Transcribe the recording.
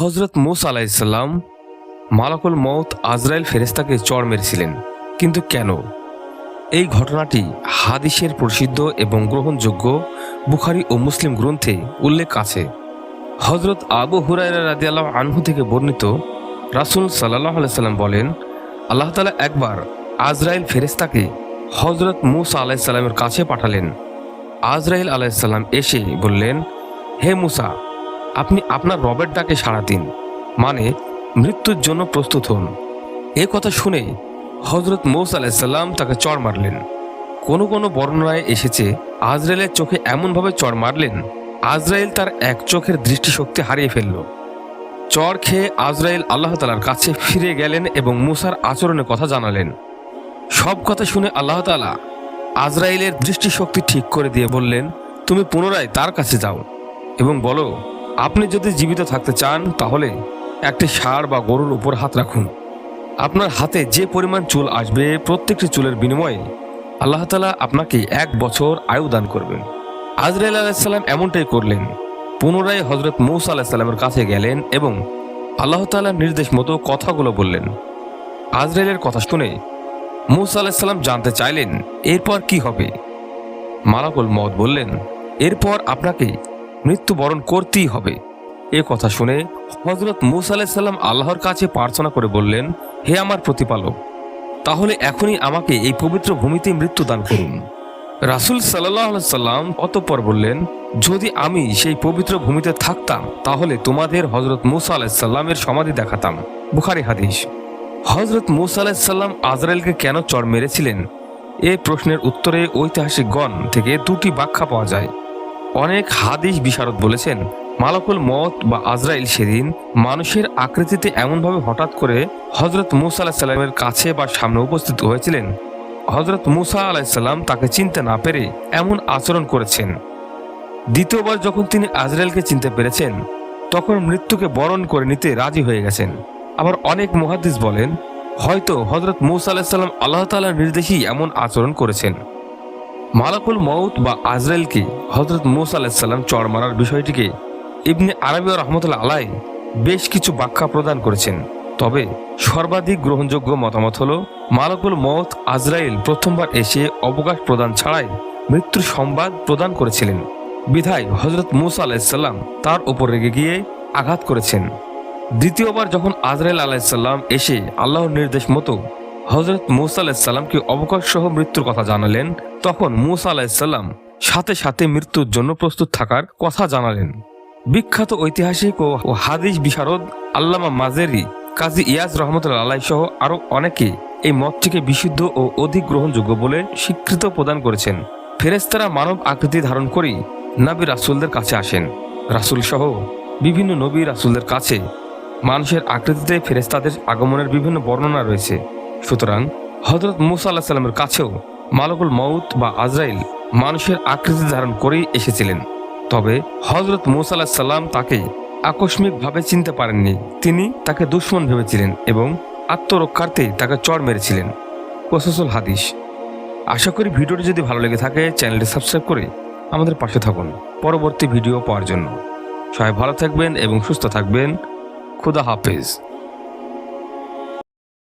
হজরত মুসা আলাইসাল্লাম মালাকুল মৌত আজরাইল ফেরেস্তাকে চড় মেরেছিলেন। কিন্তু কেন? এই ঘটনাটি হাদিসের প্রসিদ্ধ এবং গ্রহণযোগ্য বুখারি ও মুসলিম গ্রন্থে উল্লেখ আছে। হজরত আবু হুরাইরা রাদিয়াল্লাহ আনহু থেকে বর্ণিত রাসুল সাল্লাহ সাল্লাম বলেন, আল্লাহ তালা একবার আজরাইল ফেরেস্তাকে হজরত মুসা আলাইসাল্লামের কাছে পাঠালেন। আজরাইল আলাইসাল্লাম এসে বললেন, হে মুসা আপনি আপনার রবের ডাকে সাড়া দিন। মানে মৃত্যুর জন্য প্রস্তুত হন। এ কথা শুনে হজরত মৌসা আলাইসাল্লাম তাকে চড় মারলেন। কোনো কোনো বর্ণনায় এসেছে, আজরাইলের চোখে এমনভাবে চড় মারলেন, আজরাইল তার এক চোখের দৃষ্টিশক্তি হারিয়ে ফেলল। চড় খেয়ে আজরাইল আল্লাহ তালার কাছে ফিরে গেলেন এবং মুসার আচরণের কথা জানালেন। সব কথা শুনে আল্লাহ তালা আজরাইলের দৃষ্টিশক্তি ঠিক করে দিয়ে বললেন, তুমি পুনরায় তার কাছে যাও এবং বলো আপনি যদি জীবিত থাকতে চান, তাহলে একটি ষাঁড় বা গরুর উপর হাত রাখুন। আপনার হাতে যে পরিমাণ চুল আসবে, প্রত্যেকটি চুলের বিনিময়ে আল্লাহ তালা আপনাকে এক বছর আয়ু দান করবেন। আজরাইল আলাইসাল্লাম এমনটাই করলেন। পুনরায় হজরত মৌসা আলাহিসাল্লামের কাছে গেলেন এবং আল্লাহ তালার নির্দেশ মতো কথাগুলো বললেন। আজরাইলের কথা শুনে মুসা আলাহিসাল্লাম জানতে চাইলেন, এরপর কি হবে? মালাকুল মত বললেন, এরপর আপনাকে মৃত্যুবরণ করতেই হবে। এ কথা শুনে হজরত মুসা আলাহিসাল্লাম আল্লাহর কাছে প্রার্থনা করে বললেন, হে আমার প্রতিপালক, তাহলে এখনই আমাকে এই পবিত্র ভূমিতে মৃত্যু দান করুন। রাসুল সাল্লাহ সাল্লাম অতঃপর বললেন, যদি আমি সেই পবিত্র ভূমিতে থাকতাম, তাহলে তোমাদের হজরত মুসা আলাহিসাল্লামের সমাধি দেখাতাম। বুখারি হাদিস। হজরত মুসা আলাহিসাল্লাম আজরাইলকে কেন চড় মেরেছিলেন? এ প্রশ্নের উত্তরে ঐতিহাসিকগণ থেকে দুটি ব্যাখ্যা পাওয়া যায়। অনেক হাদিস বিশারদ বলেছেন, মালাকুল মত বা আজরাইল সেদিন মানুষের আকৃতিতে এমনভাবে হঠাৎ করে হজরত মুসা আলাহিসাল্লামের কাছে বা সামনে উপস্থিত হয়েছিলেন। হজরত মুসা আলাহিসাল্লাম তাকে চিনতে না পেরে এমন আচরণ করেছেন। দ্বিতীয়বার যখন তিনি আজরাইলকে চিনতে পেরেছেন, তখন মৃত্যুকে বরণ করে নিতে রাজি হয়ে গেছেন। আবার অনেক মুহাদ্দিস বলেন, হয়তো হজরত মুসা আলাহিসাল্লাম আল্লাহ তালার নির্দেশেই এমন আচরণ করেছেন। মালাকুল মৌত বা আজরাইলকে হজরত মুসা আলাহিসাল্লাম চড় মারার বিষয়টিকে ইবনে আরবি ও রহমতুল্লাহ আলাই বেশ কিছু ব্যাখ্যা প্রদান করেছেন। তবে সর্বাধিক গ্রহণযোগ্য মতামত হল, মালাকুল মৌত আজরাইল প্রথমবার এসে অবকাশ প্রদান ছাড়াই মৃত্যুর সংবাদ প্রদান করেছিলেন। বিধায় হজরত মুসা আলাহিসাল্লাম তার উপর রেগে গিয়ে আঘাত করেছেন। দ্বিতীয়বার যখন আজরাইল আলাহিসাল্লাম এসে আল্লাহর নির্দেশ মতো হজরত মুসা আলাহিসাল্লামকে অবকাশ সহ মৃত্যুর কথা জানালেন, তখন মুসা আলাহিসাল্লাম সাথে সাথে মৃত্যুর জন্য প্রস্তুত থাকার কথা জানালেন। বিখ্যাত ঐতিহাসিক ও হাদিস বিশারদ আল্লামা মাজেরি, কাজী ইয়াজ রহমতুল্লা আলাই সহ আরও অনেকে এই মতটিকে বিশুদ্ধ ও অধিক গ্রহণযোগ্য বলে স্বীকৃত প্রদান করেছেন। ফেরেস্তারা মানব আকৃতি ধারণ করেই নাবি রাসুলদের কাছে আসেন। রাসুল সহ বিভিন্ন নবী রাসুলদের কাছে মানুষের আকৃতিতে ফেরেস্তাদের আগমনের বিভিন্ন বর্ণনা রয়েছে। সুতরাং হজরত মুসা আল্লাহ সাল্লামের কাছেও মালকুল মউত বা আজরাইল মানুষের আকৃতি ধারণ করেই এসেছিলেন। তবে হজরত মুসা আল্লাহ সাল্লাম তাকে আকস্মিকভাবে চিনতে পারেননি। তিনি তাকে দুশ্মন ভেবেছিলেন এবং আত্মরক্ষার্থে তাকে চড় মেরেছিলেন। ওসুল হাদিস। আশা করি ভিডিওটি যদি ভালো লেগে থাকে, চ্যানেলটি সাবস্ক্রাইব করে আমাদের পাশে থাকুন। পরবর্তী ভিডিও পাওয়ার জন্য। সবাই ভালো থাকবেন এবং সুস্থ থাকবেন। খুদা হাফেজ।